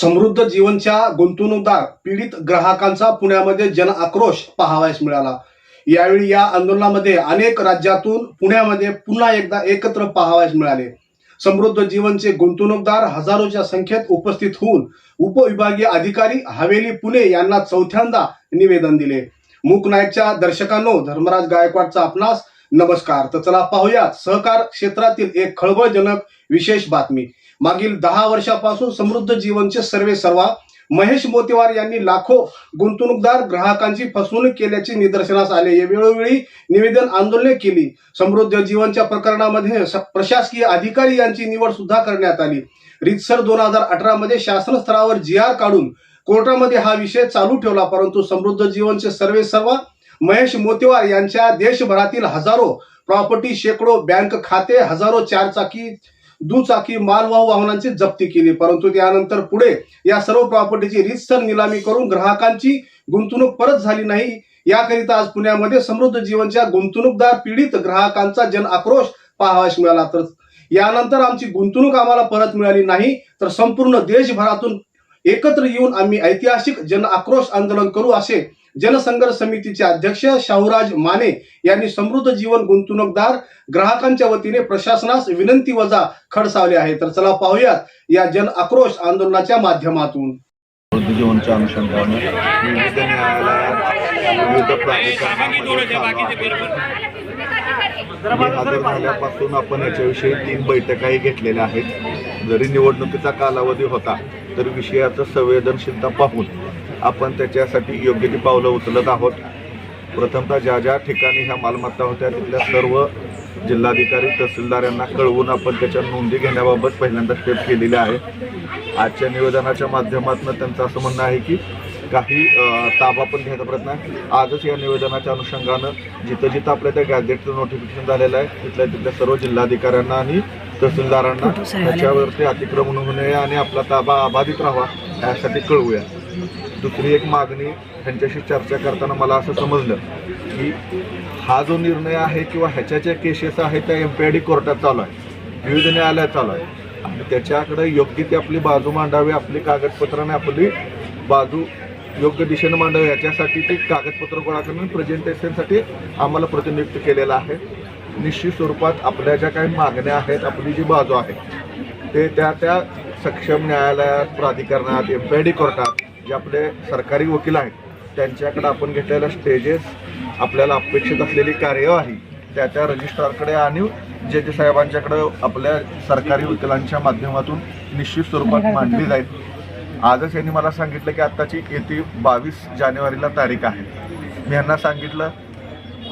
समृद्ध जीवनच्या गुंतवणूकदार पीडित ग्राहकांचा पुण्यामध्ये जन आक्रोश पाहावयास मिळाला. यावेळी या आंदोलनामध्ये अनेक राज्यातून पुण्यामध्ये पुन्हा एकदा एकत्र पाहावयास मिळाले. समृद्ध जीवनचे गुंतवणूकदार हजारोच्या संख्येत उपस्थित होऊन उपविभागीय अधिकारी हवेली पुणे यांना चौथ्यांदा निवेदन दिले. मूक नायकच्या दर्शकांनो धर्मराज गायकवाडचा आपणास नमस्कार तर चला पाहूयात सहकार क्षेत्रातील एक खळबळजनक विशेष बातमी. मागील दहा वर्षापासून समृद्ध जीवनचे सर्वे सर्वा महेश मोतेवार यांनी लाखो गुंतवणूकदार ग्राहकांची फसवणूक केल्याचे निदर्शनास आले. वेळोवेळी निवेदन आंदोलने केली. समृद्ध जीवनच्या प्रकरणामध्ये स- प्रशासकीय अधिकारी यांची निवड सुद्धा करण्यात आली. रितसर दोन हजार अठरा मध्ये शासन स्तरावर जी आर काढून कोर्टामध्ये हा विषय चालू ठेवला परंतु समृद्ध जीवनचे सर्वे सर्व महेश मोतेवार यांच्या देशभरातील हजारो प्रॉपर्टी शेकडो बँक खाते हजारो चारचाकी दुचाकी मालवाहू वाहनांची जप्ती केली. परंतु त्यानंतर पुढे या सर्व प्रॉपर्टीची रितसर निलामी करून ग्राहकांची गुंतवणूक परत झाली नाही. याकरिता आज पुण्यामध्ये समृद्ध जीवनच्या गुंतवणूकदार पीडित ग्राहकांचा जन आक्रोश पाहावास मिळाला. तर यानंतर आमची गुंतवणूक आम्हाला परत मिळाली नाही. तर संपूर्ण देशभरातून एकत्र येऊन आम्ही ऐतिहासिक जन आक्रोश आंदोलन करू असे जनसंघर्ष समितीचे अध्यक्ष शाहूराज माने यांनी समृद्ध जीवन गुंतवणूकदार ग्राहकांच्या वतीने प्रशासनास विनंती वजा खडसावले आहे. तर चला पाहूयात या जन आक्रोश आंदोलनाच्या माध्यमातून. जीवनच्या अनुषंगाने विविध न्यायालयात विविध प्राधिकरणामध्ये झाल्यापासून आपण याच्याविषयी तीन बैठकाही घेतलेल्या आहेत. जरी निवडणुकीचा कालावधी होता तर विषयाचं संवेदनशीलता पाहून आपण त्याच्यासाठी योग्य ती पावलं उचलत आहोत. प्रथमतः ज्या ज्या ठिकाणी ह्या मालमत्ता होत्या तिथल्या सर्व जिल्हाधिकारी तहसीलदार यांना कळवून आपण त्याच्या नोंदी घेण्याबाबत पहिल्यांदा स्टेप केलेले आहे. आजच्या निवेदनाच्या माध्यमातून त्यांचं असं म्हणणं आहे की काही ताबा पण घ्यायचा प्रयत्न आहे. आजच या निवेदनाच्या अनुषंगानं जिथं जिथं आपल्या त्या गॅझेटचं नोटिफिकेशन झालेलं आहे तिथल्या तिथल्या सर्व जिल्हाधिकाऱ्यांना आणि तहसीलदारांना त्याच्यावरती अतिक्रमण होऊ नये आणि आपला ताबा अबाधित राहावा यासाठी कळवूया. दुसरी एक मागणी त्यांच्याशी चर्चा करताना मला असं समजलं की हा जो निर्णय आहे किंवा ह्याच्या ज्या केसेस आहेत त्या एम पी आय डी कोर्टात चालू आहे विविध न्यायालयात चालू आहे आणि त्याच्याकडे योग्य ती आपली बाजू मांडावी आपली कागदपत्राने आपली बाजू योग्य दिशेनं मांडावी याच्यासाठी ते कागदपत्र गोळा करून प्रेझेंटेशनसाठी आम्हाला प्रतिनियुक्त केलेलं आहे. निश्चित स्वरूपात आपल्या ज्या काही मागण्या आहेत आपली जी बाजू आहे ते त्या त्या सक्षम न्यायालयात प्राधिकरणात एम पी आय डी कोर्टात जे आपले सरकारी वकील आहेत त्यांच्याकडे आपण घेतलेल्या स्टेजेस आपल्याला अपेक्षित असलेली कार्यवाही त्या त्या रजिस्ट्रारकडे आणि जे जे साहेबांच्याकडे आपल्या सरकारी वकिलांच्या माध्यमातून निश्चित स्वरूपात मांडली जाईल. आजच यांनी मला सांगितलं की आत्ताची येते बावीस जानेवारीला तारीख आहे. मी यांना सांगितलं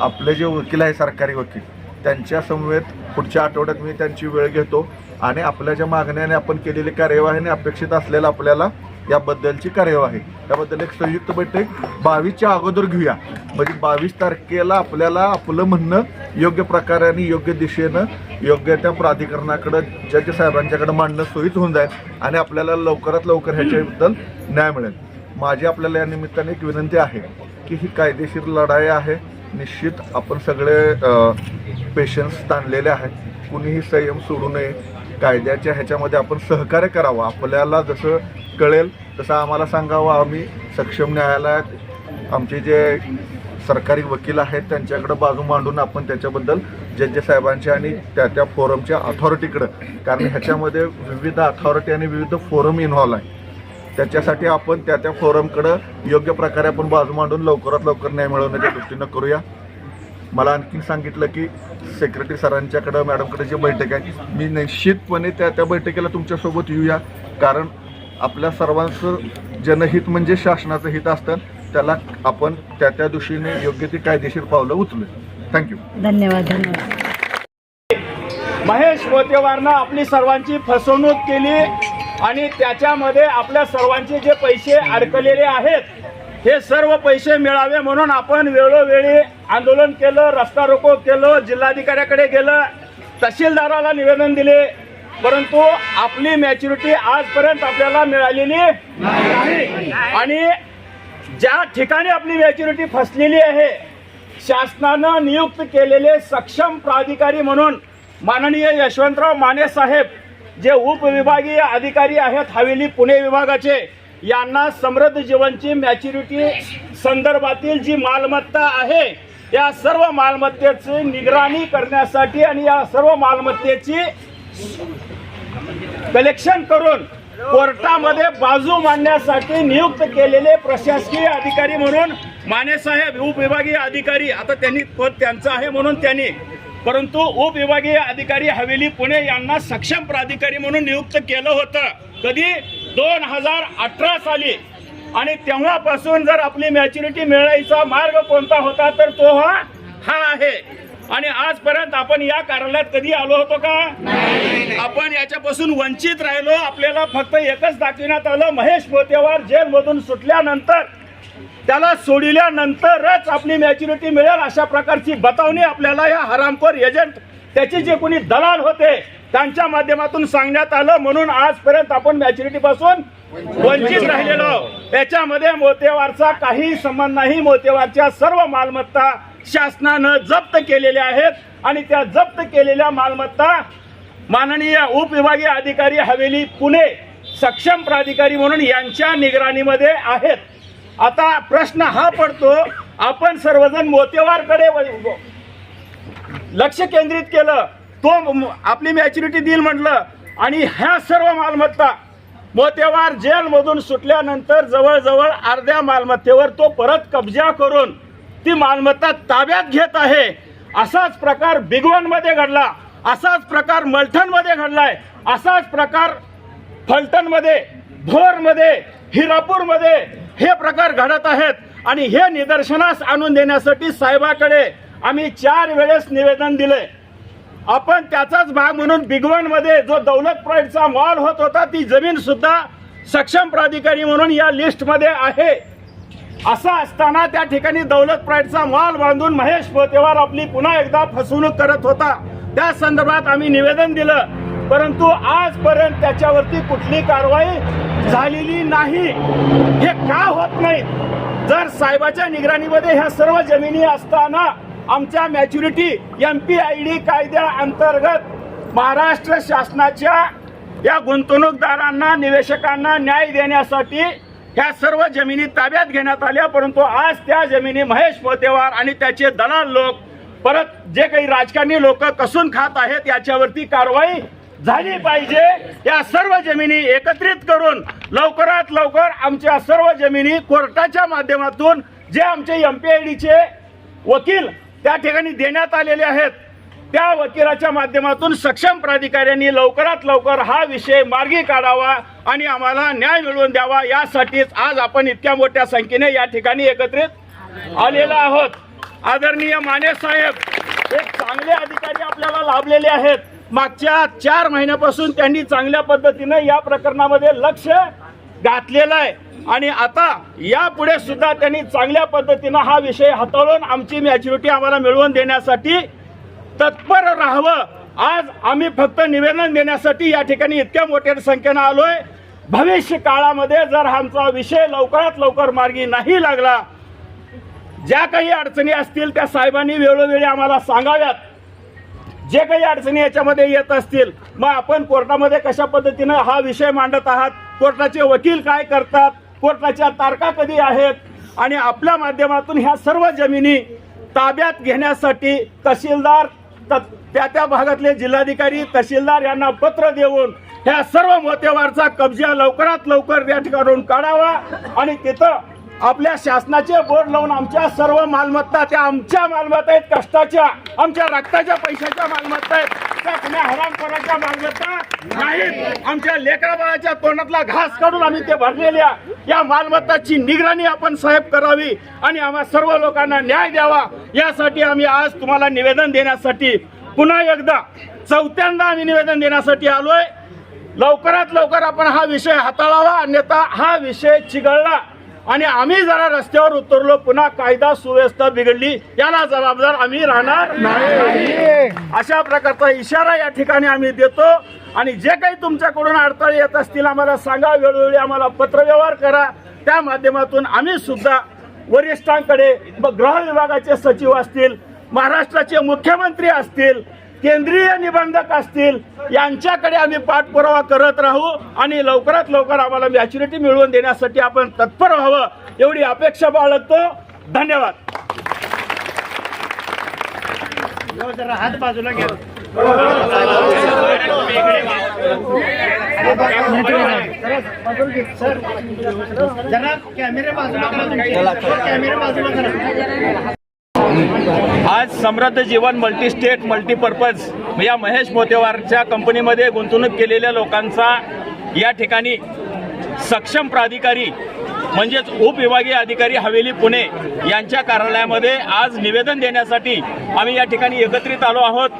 आपले जे वकील आहे सरकारी वकील त्यांच्या समवेत पुढच्या आठवड्यात मी त्यांची वेळ घेतो आणि आपल्या ज्या मागण्याने आपण केलेली कार्यवाहीने अपेक्षित असलेलं आपल्याला याबद्दलची कार्यवाही त्याबद्दल एक संयुक्त बैठक बावीसच्या अगोदर घेऊया. म्हणजे बावीस तारखेला आपल्याला आपलं म्हणणं योग्य प्रकाराने योग्य दिशेनं योग्य त्या प्राधिकरणाकडं जज साहेबांच्याकडे मांडणं सोयीच होऊन जाईल आणि आपल्याला लवकरात लवकर ह्याच्याबद्दल न्याय मिळेल. माझी आपल्याला या निमित्ताने एक विनंती आहे की ही कायदेशीर लढाई आहे. निश्चित आपण सगळे पेशन्स ताणलेले आहेत. कुणीही संयम सोडू नये. कायद्याच्या ह्याच्यामध्ये आपण सहकार्य करावं. आपल्याला जसं कळेल तसं आम्हाला सांगावं. आम्ही सक्षम न्यायालयात आमचे जे सरकारी वकील आहेत त्यांच्याकडं बाजू मांडून आपण त्याच्याबद्दल जज साहेबांच्या आणि त्या त्या फोरमच्या अथॉरिटीकडं कारण ह्याच्यामध्ये विविध अथॉरिटी आणि विविध फोरम इन्व्हॉल्व आहे. त्याच्यासाठी आपण त्या त्या फोरमकडं योग्य प्रकारे आपण बाजू मांडून लवकरात लवकर न्याय मिळवण्याच्या दृष्टीनं करूया. मला आणखी सांगितलं की सेक्रेटरी सरांच्याकडं मॅडमकडे जी बैठक आहे मी निश्चितपणे त्या त्या बैठकीला तुमच्यासोबत येऊया. कारण आपल्या सर्वांचं जनहित म्हणजे शासनाचं हित असतं. त्याला आपण त्या त्या दिशेने योग्य ती कायदेशीर पावलं उचलू. थँक्यू धन्यवाद धन्यवाद. महेश मोतेवारनं आपली सर्वांची फसवणूक केली आणि त्याच्यामध्ये आपल्या सर्वांचे जे पैसे अडकलेले आहेत हे सर्व पैसे मिळावे म्हणून आपण वेळोवेळी आंदोलन केलं रस्ता रोको केलं जिल्हाधिकाऱ्याकडे गेलं तहसीलदाराला निवेदन दिले. परंतु आपली मॅच्युरिटी आजपर्यंत आपल्याला मिळालेली नाही. आणि ज्या ठिकाणी आपली मॅच्युरिटी फसलेली आहे शासनानं नियुक्त केलेले सक्षम प्राधिकारी म्हणून माननीय यशवंतराव माने साहेब जे उपविभागीय अधिकारी आहेत हवेली पुणे विभागाचे यांना समृद्ध जीवनची मॅच्युरिटी संदर्भातील जी मालमत्ता आहे या सर्व मालमत्तेची निगराणी करण्यासाठी आणि या सर्व मालमत्तेची कलेक्शन करून कोर्टामध्ये बाजू मांडण्यासाठी नियुक्त केलेले प्रशासकीय अधिकारी म्हणून मानेसाहेब उपविभागीय अधिकारी आता त्यांनी पद त्यांचं आहे म्हणून त्यांनी परंतु उपविभागीय अधिकारी हवेली पुणे यांना सक्षम प्राधिकारी म्हणून नियुक्त केलं होतं. कधी? दोन हजार अठरा साली. आणि तेव्हापासून जर आपली मॅच्युरिटी मिळायचा मार्ग कोणता होता तर तो हा हा आहे. आणि आजपर्यंत आपण या कार्यालयात कधी आलो होतो का? आपण याच्यापासून वंचित राहिलो. आपल्याला फक्त एकच दाखविण्यात आलं महेश मोतेवार जेलमधून सुटल्यानंतर. त्याला सोडिल्यानंतरच आपली मॅच्युरिटी मिळेल अशा प्रकारची बतावणी आपल्याला या हरामखोर एजंट त्याचे जे कोणी दलाल होते त्यांच्या माध्यमातून सांगण्यात आलं म्हणून आजपर्यंत आपण मॅच्युरिटी पासून वंचित राहिलेलो याच्यामध्ये मोतेवारचा काही संबंध नाही. मोतेवारच्या सर्व मालमत्ता शासनानं जप्त केलेल्या आहेत आणि त्या जप्त केलेल्या मालमत्ता माननीय उपविभागीय अधिकारी हवेली पुणे सक्षम प्राधिकारी म्हणून यांच्या निगराणीमध्ये आहेत. आता प्रश्न हा पडतो आपण सर्वजण मोतेवारकडे व- लक्ष केंद्रित केलं. तो म- आपली मॅच्युरिटी देईल म्हटलं. आणि ह्या सर्व मालमत्ता मोतेवार जेलमधून सुटल्यानंतर जवळजवळ अर्ध्या मालमत्तेवर तो परत कब्जा करून ती मालमत्ता ताब्यात घेत आहे. असाच प्रकार बिगवनमध्ये घडला. असाच प्रकार मलठणमध्ये घडलाय. असाच प्रकार फलटणमध्ये भोरमध्ये हिरापूरमध्ये हे प्रकार घडत आहेत. आणि हे निदर्शनास आणून देण्यासाठी साहेबाकडे आम्ही चार वेळेस निवेदन दिले आपण त्याचाच भाग म्हणून बिगवनमध्ये जो दौलत प्राईडचा मॉल होत होता ती जमीन सुद्धा सक्षम प्राधिकारी म्हणून या लिस्टमध्ये आहे. असं असताना त्या ठिकाणी दौलत प्राईडचा मॉल बांधून महेश पोतेवार आपली पुन्हा एकदा फसवणूक करत होता. त्या संदर्भात आम्ही निवेदन दिलं. परंतु आजपर्यंत त्याच्यावरती कुठली कारवाई झालेली नाही. हे का होत नाही जर साहेबाच्या निगराणीमध्ये ह्या सर्व जमिनी असताना आमच्या maturity M P I D कायद्या अंतर्गत महाराष्ट्र शासनाच्या या गुंतवणूकदारांना निवेशकांना न्याय देण्यासाठी ह्या सर्व जमिनी ताब्यात घेण्यात आल्या. परंतु आज त्या जमिनी महेश मोतेवार आणि त्याचे दलाल लोक परत जे काही राजकारणी लोक कसून खात आहेत याच्यावरती कारवाई झाली पाहिजे. या सर्व जमिनी एकत्रित करून लवकरात लवकर आमच्या सर्व जमिनी कोर्टाच्या माध्यमातून जे आमचे एम पी आय डीचे वकील त्या ठिकाणी देण्यात आलेले आहेत. त्या वकिलाच्या माध्यमातून सक्षम प्राधिकाऱ्यांनी लवकरात लवकर हा विषय मार्गी काढावा आणि आम्हाला न्याय मिळवून द्यावा यासाठीच आज आपण इतक्या मोठ्या संख्येने या ठिकाणी एकत्रित आलेलो आहोत. आदरणीय माने साहेब एक चांगले अधिकारी आपल्याला लाभलेले आहेत. मागच्या चार महिन्यापासून त्यांनी चांगल्या पद्धतीने या प्रकरणामध्ये लक्ष घातलेला आहे. आणि आता यापुढे सुद्धा त्यांनी चांगल्या पद्धतीनं हा विषय हाताळून आमची मॅच्युरिटी आम्हाला मिळवून देण्यासाठी तत्पर राहावं. आज आम्ही फक्त निवेदन देण्यासाठी या ठिकाणी इतक्या मोठ्या संख्येनं आलोय. भविष्य काळामध्ये जर आमचा विषय लवकरात लवकर मार्गी नाही लागला ज्या काही अडचणी असतील त्या साहेबांनी वेळोवेळी आम्हाला सांगाव्यात. जे काही अडचणी याच्यामध्ये येत असतील मग आपण कोर्टामध्ये कशा पद्धतीनं हा विषय मांडत आहात कोर्टाचे वकील काय करतात कोर्टाच्या तारखा कधी आहेत आणि आपल्या माध्यमातून ह्या सर्व जमिनी ताब्यात घेण्यासाठी तहसीलदार त- त्या त्या भागातले जिल्हाधिकारी तहसीलदार यांना पत्र देऊन ह्या सर्व मोतेवारचा कब्जा लवकरात लवकर या ठिकाणून काढावा. आणि तिथं आपल्या शासनाचे बोर्ड लावून आमच्या सर्व मालमत्ता त्या आमच्या मालमत्ता आहेत कष्टाच्या आमच्या रक्ताच्या पैशाच्या मालमत्ता आहेत. त्या कुण्या हरामखोराच्या मालमत्ता नाहीत. आमच्या लेकराबाळाच्या तोंडातला घास काढून आम्ही ते भरलेल्या या मालमत्ताची निगराणी आपण साहेब करावी आणि आम्हा सर्व लोकांना न्याय द्यावा. यासाठी आम्ही आज तुम्हाला निवेदन देण्यासाठी पुन्हा एकदा चौथ्यांदा आम्ही निवेदन देण्यासाठी आलोय. लवकरात लवकर आपण हा विषय हाताळावा अन्यथा हा विषय चिघळला. आणि आम्ही जरा रस्त्यावर उतरलो पुन्हा कायदा सुव्यवस्था बिघडली याला जबाबदार आम्ही राहणार नाही. अशा प्रकारचा इशारा या ठिकाणी आम्ही देतो. आणि जे काही तुमच्याकडून अडथळे येत असतील आम्हाला सांगा वेळोवेळी आम्हाला पत्रव्यवहार करा. त्या माध्यमातून आम्ही सुद्धा वरिष्ठांकडे ब- गृह विभागाचे सचिव असतील महाराष्ट्राचे मुख्यमंत्री असतील केंद्रीय निबंधक असतील यांच्याकडे आम्ही पाठपुरावा करत राहू आणि लवकरात लवकर आम्हाला मॅच्युरिटी मिळवून देण्यासाठी आपण तत्पर व्हावं एवढी अपेक्षा बाळगतो. धन्यवाद. हात बाजूला घ्या. जरा कॅमेरे बाजूला करा. कॅमेरे बाजूला करा. आज समृद्ध जीवन मल्टीस्टेट मल्टीपर्पज या महेश मोतेवारच्या कंपनीमध्ये गुंतवणूक केलेल्या लोकांचा या ठिकाणी सक्षम प्राधिकारी म्हणजेच उपविभागीय अधिकारी हवेली पुणे यांच्या कार्यालयामध्ये आज निवेदन देण्यासाठी आम्ही या ठिकाणी एकत्रित आलो आहोत.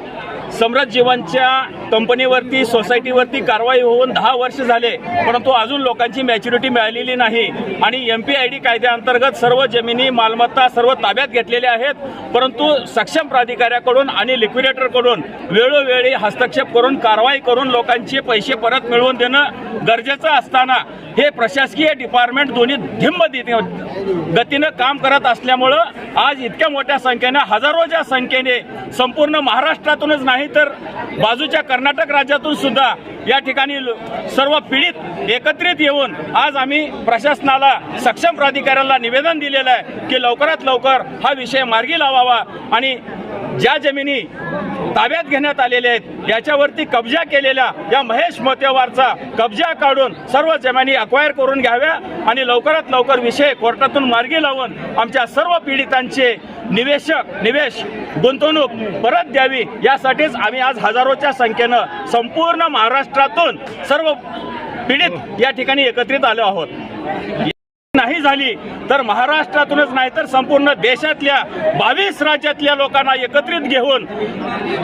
समृद्ध जीवनच्या कंपनीवरती सोसायटीवरती कारवाई होऊन दहा वर्ष झाले परंतु अजून लोकांची मॅच्युरिटी मिळालेली नाही. आणि एम पी आय डी कायद्याअंतर्गत सर्व जमिनी मालमत्ता सर्व ताब्यात घेतलेल्या आहेत परंतु सक्षम प्राधिकाऱ्याकडून आणि लिक्विडेटरकडून वेळोवेळी हस्तक्षेप करून कारवाई करून लोकांचे पैसे परत मिळवून देणं गरजेचं असताना हे प्रशासकीय डिपार्टमेंट दोन्ही धिम्म गतीनं काम करत असल्यामुळं आज इतक्या मोठ्या संख्येनं हजारोच्या संख्येने संपूर्ण महाराष्ट्रातूनच नाही तर बाजूच्या कर्नाटक राज्यातून सुद्धा या ठिकाणी सर्व पीडित एकत्रित येऊन आज आम्ही प्रशासनाला सक्षम प्राधिकाऱ्याला निवेदन दिलेलं आहे की लवकरात लवकर हा विषय मार्गी लावावा आणि ज्या जमिनी ताब्यात घेण्यात आलेल्या आहेत याच्यावरती कब्जा केलेल्या या महेश मोतेवारचा कब्जा काढून सर्व जमिनी अक्वायर करून घ्याव्या आणि लवकरात लवकर विषय कोर्टातून मार्गी लावून आमच्या सर्व पीडितांचे निवेशक निवेश गुंतवणूक परत द्यावी यासाठीच आम्ही आज हजारोच्या संख्येनं संपूर्ण महाराष्ट्रातून सर्व पीडित या ठिकाणी एकत्रित आलो आहोत. नाही झाली तर महाराष्ट्रातूनच नाही तर संपूर्ण देशातल्या बावीस राज्यातल्या लोकांना एकत्रित घेऊन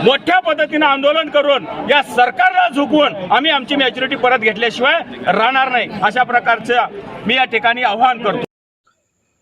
मोठ्या पद्धतीनं आंदोलन करून या सरकारला झुकवून आम्ही आमची मॅच्युरिटी परत घेतल्याशिवाय राहणार नाही. अशा प्रकारचं मी या ठिकाणी आव्हान करतो.